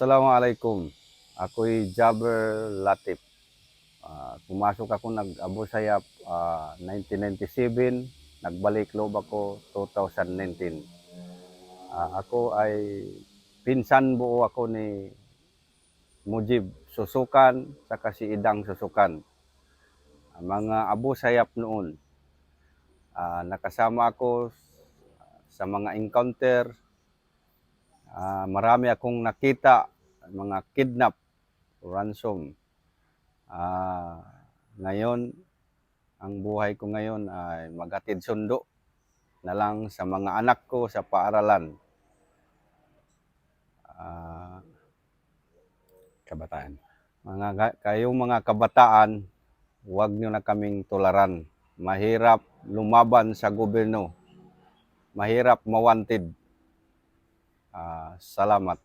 Assalamualaikum. Ako'y Jaber Latif. Ah, pumasok ako nag-Abu Sayyaf ah, 1997, nagbalik loob ako 2019. Ah, ako ay pinsan buo ako ni Mujib Susukan saka si Idang Susukan. Ang mga Abu Sayyaf noon. Ah, nakasama ako sa mga encounter. Ah, marami akong nakita mga kidnap, ransom. Ah, ngayon, ang buhay ko ngayon ay maghatid sundo na lang sa mga anak ko sa paaralan. Ah, kabataan. mga ga- kayong mga kabataan, huwag nyo na kaming tularan. Mahirap lumaban sa gobyerno. Mahirap mawantid. Ah, selamat